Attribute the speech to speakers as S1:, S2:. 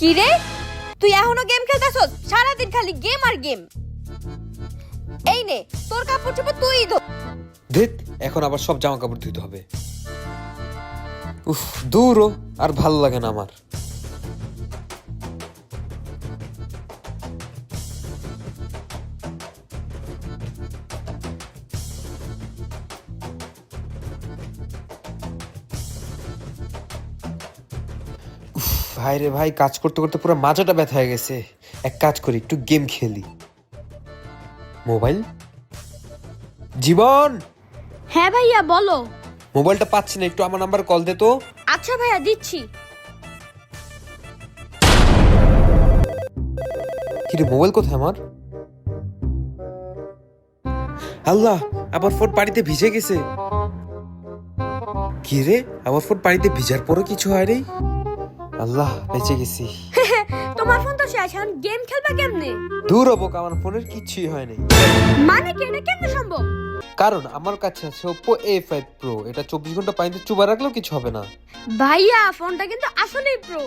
S1: কি রে? তুই এখনও গেম খেলতেছস? সারাদিন খালি গেম আর গেম। এই নে, তোর কাপড় চোপড় তুই ধো।
S2: ধেত, এখন আবার সব জামা কাপড় ধুইতে হবে। উফ দূরও আর ভালো লাগে না আমার। ভাই রে ভাই কাজ করতে করতে পুরো মাজাটা ব্যথা হয়ে গেছে। এক কাজ করি একটু গেম খেলি। মোবাইল? জীবন!
S1: হ্যাঁ ভাইয়া বলো।
S2: মোবাইলটা পাচ্ছি না একটু আমার নাম্বার কল দে তো।
S1: আচ্ছা ভাইয়া দিচ্ছি।
S2: কিরে মোবাইল কোথায় আমার? আল্লাহ আবার ফোন পানিতে ভিজে গেছে। কি রে আমার ফোন পানিতে ভিজার পরও কিছু হয় রে আল্লাহ বেঁচে গেছি।
S1: তোমার ফোন তো শেষ এখন গেম খেলবা কেমনে?
S2: দূর হব আমার ফোনের কিছুই হয় নাই।
S1: মানে কি এটা কেমনে সম্ভব?
S2: কারণ আমার কাছে আছে এ ফাইভ প্রো এটা চব্বিশ ঘণ্টা পানিতে চুবা রাখলেও কিছু হবে না।
S1: ভাইয়া ফোনটা কিন্তু আসলেই প্রো